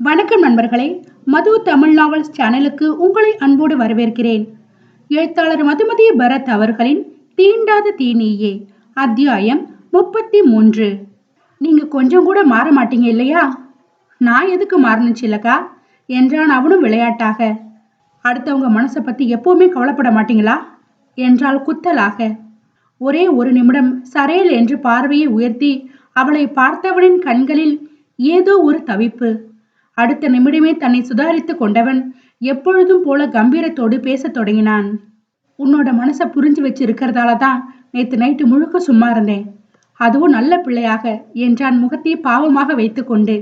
வணக்கம் நண்பர்களே. மது தமிழ் நாவல்ஸ் சேனலுக்கு உங்களை அன்போடு வரவேற்கிறேன். எழுத்தாளர் மதுமதி பரத் அவர்களின் தீண்டாத தீனியே அத்தியாயம் முப்பத்தி மூன்று நீங்க கொஞ்சம் கூட மாற மாட்டீங்க இல்லையா? நான் எதுக்கு மாறணும் சிலக்கா? என்றான் அவனும் விளையாட்டாக. அடுத்தவங்க மனசை பத்தி எப்பவுமே கவலைப்பட மாட்டீங்களா? என்றால் குத்தலாக. ஒரே ஒரு நிமிடம் சரையல் என்று பார்வையை உயர்த்தி அவளை பார்த்தவனின் கண்களில் ஏதோ ஒரு தவிப்பு. அடுத்த நிமிடமே தன்னை சுதாரித்து கொண்டவன் எப்பொழுதும் போல கம்பீரத்தோடு பேசத் தொடங்கினான். உன்னோட மனசை புரிஞ்சு வச்சு இருக்கிறதால தான் நேற்று நைட்டு முழுக்க சும்மா இருந்தேன். அதுவும் நல்ல பிள்ளையாக என்றான் முகத்தை பாவமாக வைத்துக்கொண்டு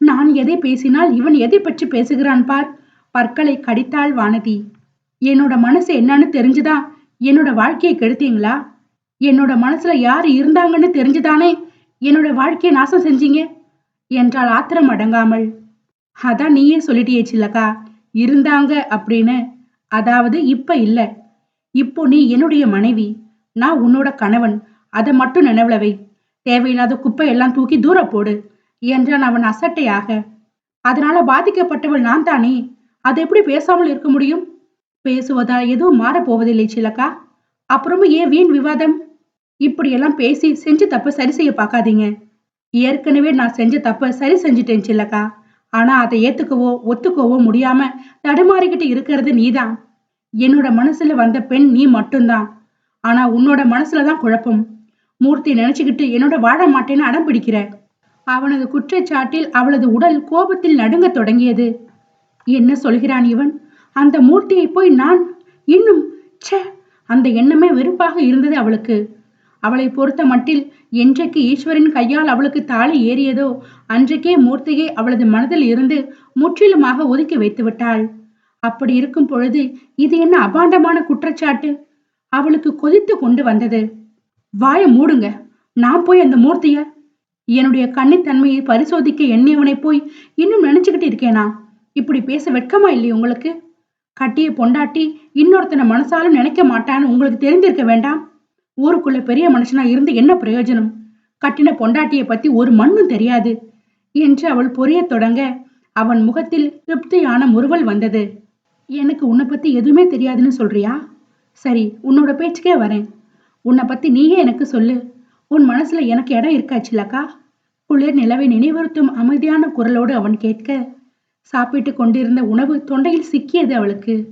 நான் எதை பேசினால் இவன் எதை பற்றி பேசுகிறான் பார்? பற்களை கடித்தாள் வானதி. என்னோட மனசு என்னன்னு தெரிஞ்சுதான் என்னோட வாழ்க்கையை கெடுத்தீங்களா? என்னோட மனசுல யார் இருந்தாங்கன்னு தெரிஞ்சுதானே என்னோட வாழ்க்கையை நாசம் செஞ்சீங்க? என்றாள் ஆத்திரம் அடங்காமல். அதான் நீயே சொல்லிட்டியே சில்லக்கா. இருந்தாங்க அப்படின்னு. அதாவது இப்ப இல்ல. இப்போ நீ என்னுடைய மனைவி. நான் உன்னோட கணவன். அதை மட்டும் நினைவுலவை தேவையில்லாத குப்பை எல்லாம் தூக்கி தூர போடு என்றான் அவன் அசட்டையாக. அதனால பாதிக்கப்பட்டவள் நான் தானே? அதை எப்படி பேசாமல் இருக்க முடியும்? பேசுவதால் எதுவும் மாறப்போவதில்லை சிலக்கா அப்புறமும் ஏன் வீண் விவாதம்? இப்படியெல்லாம் பேசி செஞ்ச தப்பை சரி செய்ய பார்க்காதீங்க. ஏற்கனவே நான் செஞ்ச தப்பை சரி செஞ்சுட்டேன் சில்லக்கா. ஆனா அதை ஏத்துக்கவோ ஒத்துக்கவோ முடியாம தடுமாறிக்கிட்டு இருக்கிறது நீதான். என்னோட மனசுல வந்த பெண் நீ மட்டும்தான். ஆனா உன்னோட மனசுலதான் குழப்பம். மூர்த்தி நினைச்சுக்கிட்டு என்னோட வாழ மாட்டேன்னு அடம் பிடிக்கிற. அவனது குற்றச்சாட்டில் அவளது உடல் கோபத்தில் நடுங்க தொடங்கியது. என்ன சொல்கிறான் இவன்? அந்த மூர்த்தியை போய் நான் இன்னும் ச்சே அந்த எண்ணமே வெறுப்பாக இருந்தது அவளுக்கு. அவளை பொறுத்த மட்டில் என்றைக்கு ஈஸ்வரின் கையால் அவளுக்கு தாலி ஏறியதோ அன்றைக்கே மூர்த்தியை அவளது மனதில் இருந்து முற்றிலுமாக ஒதுக்கி வைத்து விட்டாள். அப்படி இருக்கும் பொழுது இது என்ன அபாண்டமான குற்றச்சாட்டு? அவளுக்கு கொதித்து கொண்டு வந்தது. வாய மூடுங்க நான் போய் அந்த மூர்த்திய என்னுடைய கண்ணித்தன்மையை பரிசோதிக்க எண்ணியவனை போய் இன்னும் நினைச்சுக்கிட்டு இருக்கேனா? இப்படி பேச வெட்கமா இல்லையே உங்களுக்கு? கட்டிய பொண்டாட்டி இன்னொருத்தனை மனசாலும் நினைக்க மாட்டான்னு உங்களுக்கு தெரிந்திருக்க வேண்டாம்? ஊருக்குள்ள பெரிய மனுஷனா இருந்து என்ன பிரயோஜனம்? கட்டின பொண்டாட்டியை பத்தி ஒரு மண்ணும் தெரியாது. என்று அவள் பொரியத் தொடங்க அவன் முகத்தில் திருப்தியான முறுவல் வந்தது. எனக்கு உன்னை பத்தி எதுவுமே தெரியாதுன்னு சொல்றியா? சரி உன்னோட பேச்சுக்கே வரேன். உன்னை பத்தி நீயே எனக்கு சொல்லு. உன் மனசுல எனக்கு இடம் இருக்காச்சுலக்கா குளிர் நிலவை நினைவுறுத்தும் அமைதியான குரலோடு அவன் கேட்க சாப்பிட்டு கொண்டிருந்த உணவு தொண்டையில் சிக்கியது அவளுக்கு.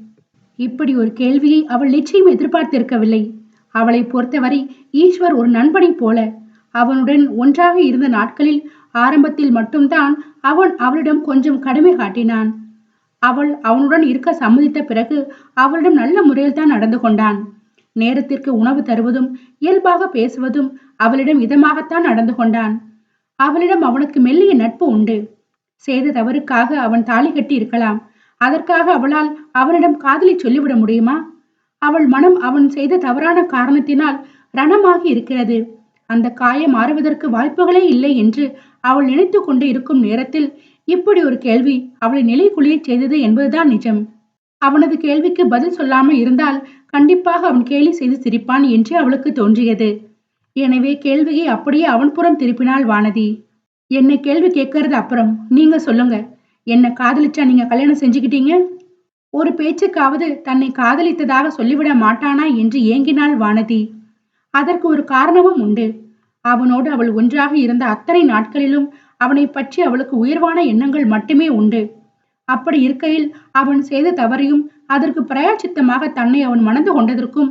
இப்படி ஒரு கேள்வியை அவள் நிச்சயம் எதிர்பார்த்திருக்கவில்லை. அவளை பொறுத்தவரை ஈஸ்வர் ஒரு நண்பனைப் போல. அவனுடன் ஒன்றாக இருந்த நாட்களில் ஆரம்பத்தில் மட்டும்தான் அவன் அவளிடம் கொஞ்சம் கடுமை காட்டினான். அவள் அவனுடன் இருக்க சம்மதித்த பிறகு அவளிடம் நல்ல முறையில் தான் நடந்து கொண்டான். நேரத்திற்கு உணவு தருவதும் இயல்பாக பேசுவதும் அவளிடம் இதமாகத்தான் நடந்து கொண்டான். அவளிடம் அவனுக்கு மெல்லிய நட்பு உண்டு. செய்த தவறுக்காக அவன் தாலி கட்டி இருக்கலாம். அதற்காக அவளால் அவனிடம் காதலி சொல்லிவிட முடியுமா? அவள் மனம் அவன் செய்த தவறான காரணத்தினால் ரணமாகி இருக்கிறது. அந்த காயம் மாறுவதற்கு வாய்ப்புகளே இல்லை என்று அவள் நினைத்து கொண்டு இருக்கும் நேரத்தில் இப்படி ஒரு கேள்வி அவளை நிலை குளிய செய்தது என்பதுதான் நிஜம். அவனது கேள்விக்கு பதில் சொல்லாமல் இருந்தால் கண்டிப்பாக அவன் கேலி செய்து சிரிப்பான் என்று அவளுக்கு தோன்றியது. எனவே கேள்வியை அப்படியே அவன் புறம் திருப்பினாள் வானதி. என்னை கேள்வி கேட்கறது அப்புறம். நீங்க சொல்லுங்க. என்ன காதலிச்சா நீங்க கல்யாணம் செஞ்சுக்கிட்டீங்க? ஒரு பேச்சுக்காவது தன்னை காதலித்ததாக சொல்லிவிட மாட்டானா என்று ஏங்கினாள் வானதி. அதற்கு ஒரு காரணமும் உண்டு. அவனோடு அவள் ஒன்றாக இருந்த அத்தனை நாட்களிலும் அவனை பற்றி அவளுக்கு உயர்வான எண்ணங்கள் மட்டுமே உண்டு. அப்படி இருக்கையில் அவன் செய்த தவறையும் அதற்கு பிரயாச்சித்தமாக தன்னை அவன் மணந்து கொண்டதற்கும்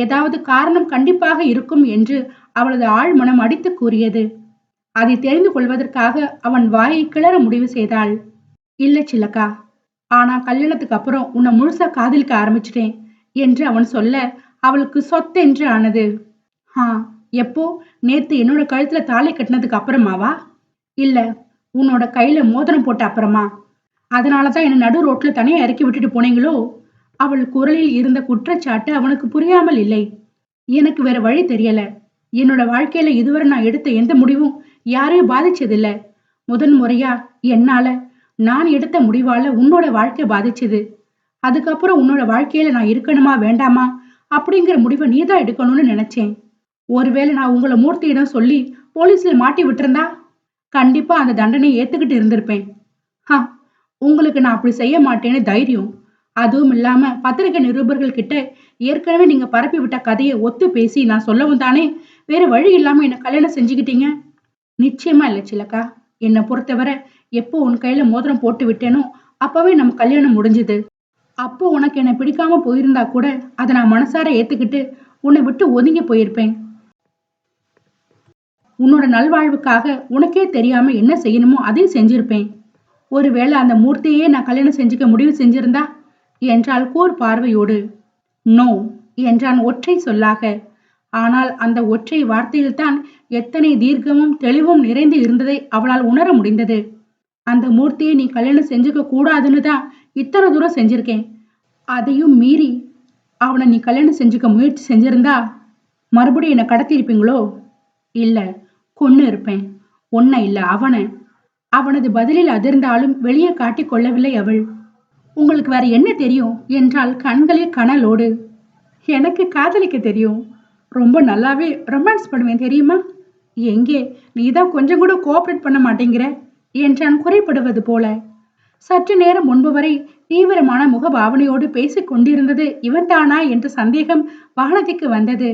ஏதாவது காரணம் கண்டிப்பாக இருக்கும் என்று அவளது ஆள் மனம் அடித்து கூறியது. அதை தெரிந்து கொள்வதற்காக அவன் வாயை கிளற முடிவு செய்தாள். இல்லை சில்லக்கா. ஆனா கல்யாணத்துக்கு அப்புறம் உன்னை முழுசா காதலிக்க ஆரம்பிச்சிட்டேன் என்று அவன் சொல்ல அவளுக்கு சொத்தென்று ஆனது. ஆ எப்போ? நேத்து என்னோட கழுத்துல தாலி கட்டினதுக்கு அப்புறமாவா? இல்ல உன்னோட கையில மோதிரம் போட்ட அப்புறமா. அதனாலதான் என்ன நடு ரோட்ல தனியா இறக்கி விட்டுட்டு போனீங்களோ? அவள் குரலில் இருந்த குற்றச்சாட்டு அவனுக்கு புரியாமல் இல்லை. எனக்கு வேற வழி தெரியல. என்னோட வாழ்க்கையில இதுவரை நான் எடுத்த எந்த முடிவும் யாரையும் பாதிச்சதில்லை. முதன் முறையா என்னால நான் எடுத்த முடிவால உன்னோட வாழ்க்கை பாதிச்சது. அதுக்கப்புறம் உன்னோட வாழ்க்கையில நான் இருக்கணுமா வேண்டாமா? அப்படிங்கிற முடிவை நீ தான் எடுக்கணும்னு நினைச்சேன். ஒருவேளை நான் உங்களை மூர்த்தியிடம் சொல்லி போலீஸ்ல மாட்டி விட்டுருந்தா? கண்டிப்பா அந்த தண்டனையை ஏத்துக்கிட்டு இருந்திருப்பேன். ஹா உங்களுக்கு நான் அப்படி செய்ய மாட்டேன்னு தைரியம். அதுவும் இல்லாம பத்திரிகை நிருபர்கள் கிட்ட ஏற்கனவே நீங்க பரப்பி விட்ட கதையை ஒத்து பேசி நான் சொல்லவும் தானே? வேற வழி இல்லாம என்ன கல்யாணம் செஞ்சுக்கிட்டீங்க? நிச்சயமா இல்ல சிலக்கா. என்னை பொறுத்தவரை எப்போ உன் கையில மோதிரம் போட்டு விட்டேனோ அப்பவே நம்ம கல்யாணம் முடிஞ்சது. அப்போ உனக்கு என்னை பிடிக்காம போயிருந்தா கூட அதை நான் மனசார ஏத்துக்கிட்டு உன்னை விட்டு ஒதுங்கி போயிருப்பேன். உன்னோட நல்வாழ்வுக்காக உனக்கே தெரியாம என்ன செய்யணுமோ அதையும் செஞ்சிருப்பேன். ஒருவேளை அந்த மூர்த்தியே நான் கல்யாணம் செஞ்சுக்க முடிவு செஞ்சிருந்தா என்றால் கூர் பார்வையோடு. நோ என்றான் ஒற்றை சொல்லாக. ஆனால் அந்த ஒற்றை வார்த்தையில்தான் எத்தனை தீர்க்கமும் தெளிவும் நிறைந்து இருந்ததை அவளால் உணர முடிந்தது. அந்த மூர்த்தியை நீ கல்யாணம் செஞ்சுக்க கூடாதுன்னு தான் இத்தனை தூரம் செஞ்சிருக்கேன். அதையும் மீறி அவனை நீ கல்யாணம் செஞ்சுக்க முயற்சி செஞ்சிருந்தா மறுபடியும் என்னை கடத்தியிருப்பீங்களோ? இல்ல கொன்னு இருப்பேன். உன்னை இல்ல அவனை. அவனது பதிலில் அதிர்ந்தாலும் வெளியே காட்டிக் கொள்ளவில்லை அவள். உங்களுக்கு வேற என்ன தெரியும்? என்றால் கண்களில் கனலோடு. எனக்கு காதலிக்க தெரியும். ரொம்ப நல்லாவே ரொமான்ஸ் பண்ணுவேன் தெரியுமா? எங்கே? நீ தான் கொஞ்சம் கூட கோஆப்ரேட் பண்ண மாட்டேங்கிற. என்றான் குறைப்படுவது போல. சற்று நேரம் முன்பு வரை தீவிரமான முகபாவனையோடு பேசிக் கொண்டிருந்தது இவன்தானா என்ற சந்தேகம் வானதிக்கு வந்தது.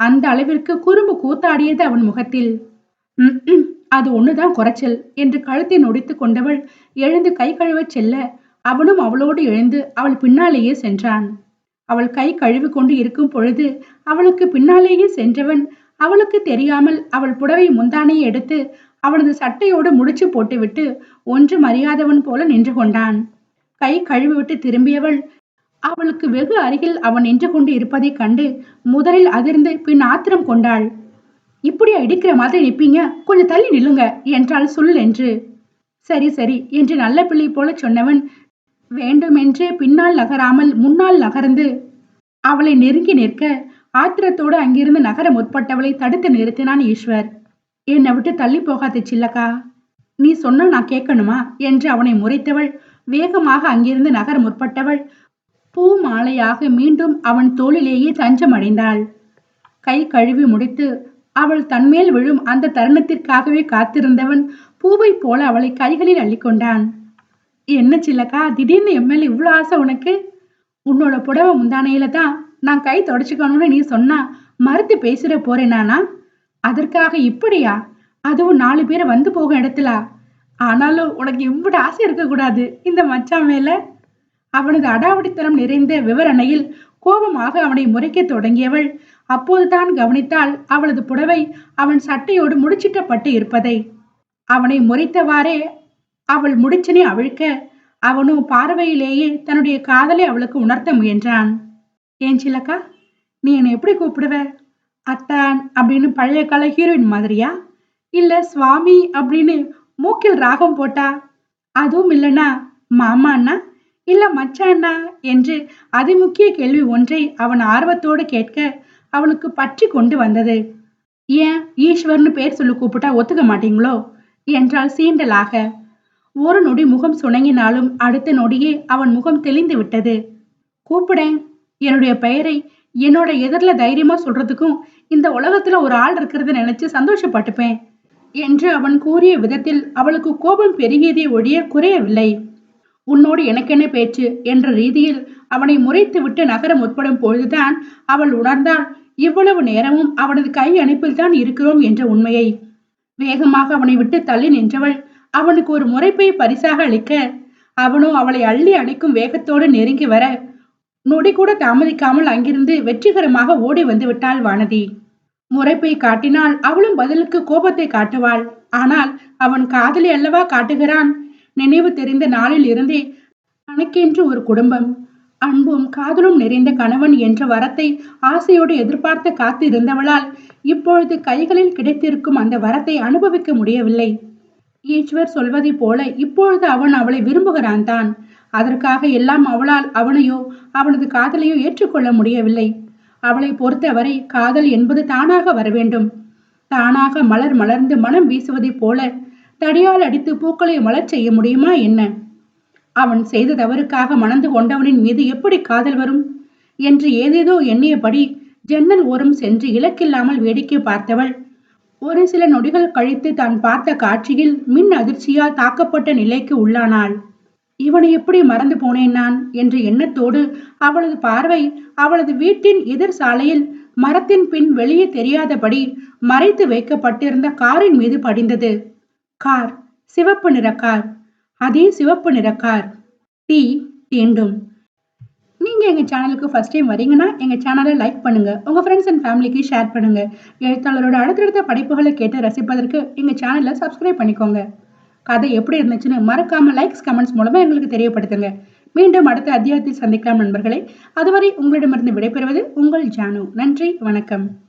அந்த அளவிற்கு குறும்பு கூத்தாடியது அவன் முகத்தில். "ம், அது ஒண்ணுதான் குறைச்சல் என்று கழுத்தை நொடித்து கொண்டவள் எழுந்து கை கழுவச் செல்ல அவனும் அவளோடு எழுந்து அவள் பின்னாலேயே சென்றான். அவள் கை கழுவி கொண்டு இருக்கும் பொழுது அவளுக்கு பின்னாலேயே சென்றவன் அவளுக்கு தெரியாமல் அவள் புடவை முந்தானையை எடுத்து அவனது சட்டையோடு முடிச்சு போட்டுவிட்டு ஒன்றும் அறியாதவன் போல நின்று கொண்டான். கை கழுவிவிட்டு திரும்பியவள் அவளுக்கு வெகு அருகில் அவன் நின்று கொண்டு இருப்பதைக் கண்டு முதலில் அதிர்ந்து பின் ஆத்திரம் கொண்டாள். இப்படியா இடிக்கிற மாதிரி நிற்பீங்க கொஞ்சம் தள்ளி நில்லுங்க என்றால் சொல் என்று. சரி சரி என்று நல்ல பிள்ளை போல சொன்னவன் வேண்டுமென்றே பின்னால் நகராமல் முன்னால் நகர்ந்து அவளை நெருங்கி நிற்க ஆத்திரத்தோடு அங்கிருந்து நகர முற்பட்டவளை தடுத்து நிறுத்தினான் ஈஸ்வர். என்னை விட்டு தள்ளி போகாத சில்லக்கா. நீ சொன்னால் நான் கேட்கணுமா? என்று அவனை முறைத்தவள் வேகமாக அங்கிருந்து நகர முற்பட்டவள். பூ மாலையாக மீண்டும் அவன் தோளிலேயே தஞ்சம் அடைந்தாள் கை கழுவி முடித்து அவள் தன்மேல் விழும் அந்த தருணத்திற்காகவே காத்திருந்தவன் பூவைப் போல அவளை கைகளில் அள்ளிக்கொண்டான். என்ன சில்லக்கா திடீர்னு எம்எல்ஏ இவ்வளோ ஆசை உனக்கு? உன்னோட புடவை முந்தானையில தான் நான் கை தொடச்சுக்கணும்னு நீ சொன்னா மறுத்து பேசுற போறேனானா அதற்காக இப்படியா? அதுவும் நாலு பேர் வந்து போகும் இடத்துல. ஆனாலும் உனக்கு இவ்வளவு ஆசை இருக்கக்கூடாது இந்த மச்சான் மேல. அவனது அடாவடித்தனம் நிறைந்த விவரணையில் கோபமாக அவனை முறைக்க தொடங்கியவள் அப்போதுதான் கவனித்தாள் அவளது புடவை அவன் சட்டையோடு முடிச்சிட்டப்பட்டு இருப்பதை. அவனை முறைத்தவாறே அவள் முடிச்சனை அவிழ்க்க அவனும் பார்வையிலேயே தன்னுடைய காதலை அவளுக்கு உணர்த்த முயன்றான். ஏன் சிலக்கா நீ என்னை எப்படி கூப்பிடுவ? அத்தான் அப்படின்னு பழைய கால ஹீரோயின் மாதிரியா? இல்ல சுவாமி அப்படின்னு மூக்கில் ராகம் போட்டா அதுவும் இல்லைன்னா மாமாண்ணா? இல்ல மச்சாண்ணா? என்று அதிமுக்கிய கேள்வி ஒன்றை அவன் ஆர்வத்தோடு கேட்க அவளுக்கு பற்றி கொண்டு வந்தது. ஏன் ஈஸ்வர்னு பேர் சொல்லி கூப்பிட்டா ஒத்துக்க மாட்டீங்களோ? என்றால் சீண்டலாக. ஒரு நொடி முகம் சுணங்கினாலும் அடுத்த நொடியே அவன் முகம் தெளிந்து விட்டது. கூப்பிடேன். என்னுடைய பெயரை என்னோட எதிரில் தைரியமாக சொல்றதுக்கும் இந்த உலகத்துல ஒரு ஆள் இருக்கிறத நினைச்சு சந்தோஷப்பட்டுப்பேன் என்று அவன் கூறிய விதத்தில் அவளுக்கு கோபம் பெருகியதை ஒழிய குறையவில்லை. உன்னோடு எனக்கென்ன பேச்சு? என்ற ரீதியில் அவனை முறைத்து விட்டு நகர முற்படும் பொழுதுதான் அவள் உணர்ந்தாள் இவ்வளவு நேரமும் அவனது கை அணைப்பில் தான் இருக்கிறோம் என்ற உண்மையை. வேகமாக அவனை விட்டு தள்ளி நின்றவள் அவனுக்கு ஒரு முறைப்பை பரிசாக அளிக்க அவனோ அவளை அள்ளி அணைக்கும் வேகத்தோடு நெருங்கி வர நொடி கூட தாமதிக்காமல் அங்கிருந்து வெற்றிகரமாக ஓடி வந்து விட்டாள் வானதி. முறைப்பை காட்டினால் அவளும் பதிலுக்கு கோபத்தை காட்டுவாள். ஆனால் அவன் காதலி அல்லவா காட்டுகிறான்? நினைவு தெரிந்த நாளில் இருந்தே தனக்கென்று ஒரு குடும்பம். அன்பும் காதலும் நிறைந்த கணவன் என்ற வரத்தை ஆசையோடு எதிர்பார்த்து காத்து இருந்தவளால் இப்பொழுது கைகளில் கிடைத்திருக்கும் அந்த வரத்தை அனுபவிக்க முடியவில்லை. ஈஸ்வர் சொல்வதைப் போல இப்பொழுது அவன் அவளை விரும்புகிறான் தான் அதற்காக எல்லாம் அவளால் அவனையோ அவனது காதலையோ ஏற்றுக்கொள்ள முடியவில்லை. அவளை பொறுத்தவரை காதல் என்பது தானாக வர வேண்டும் தானாக மலர் மலர்ந்து மனம் வீசுவதைப் போல தடியால் அடித்து பூக்களை மலர் செய்ய முடியுமா என்ன? அவன் செய்த தவறுக்காக மணந்து கொண்டவனின் மீது எப்படி காதல் வரும்? என்று ஏதேதோ எண்ணியபடி ஜன்னல் ஓரம் சென்று இலக்கில்லாமல் வேடிக்கை பார்த்தவள் ஒரு சில நொடிகள் கழித்து தான் பார்த்த காட்சியில் மின் அதிர்ச்சியால் தாக்கப்பட்ட நிலைக்கு உள்ளானாள். இவனை எப்படி மறந்து போனேன் நான்? என்ற எண்ணத்தோடு அவளது பார்வை அவளது வீட்டின் எதிர் சாலையில் மரத்தின் பின் வெளியே தெரியாதபடி மறைத்து வைக்கப்பட்டிருந்த காரின் மீது படிந்தது. கார் சிவப்பு நிற கார். அதே சிவப்பு நிற கார். தீ தீண்டும் நீங்க எங்க சேனலுக்கு ஃபர்ஸ்ட் டைம் வரீங்கன்னா எங்க சேனலை லைக் பண்ணுங்க. உங்க ஃப்ரெண்ட்ஸ் அண்ட் ஃபேமிலிக்கு ஷேர் பண்ணுங்க. எழுத்தாளரோட அடுத்தடுத்த படைப்புகளை கேட்டு ரசிப்பதற்கு எங்க சேனலை சப்ஸ்கிரைப் பண்ணிக்கோங்க. கதை எப்படி இருந்துச்சுன்னு மறக்காம லைக்ஸ் கமெண்ட்ஸ் மூலமா எங்களுக்கு தெரியப்படுத்துங்க. மீண்டும் அடுத்த அத்தியாயத்தில் சந்திக்கலாம் நண்பர்களே. அதுவரை உங்களிடமிருந்து விடைபெறுவது உங்கள் ஜானு. நன்றி வணக்கம்.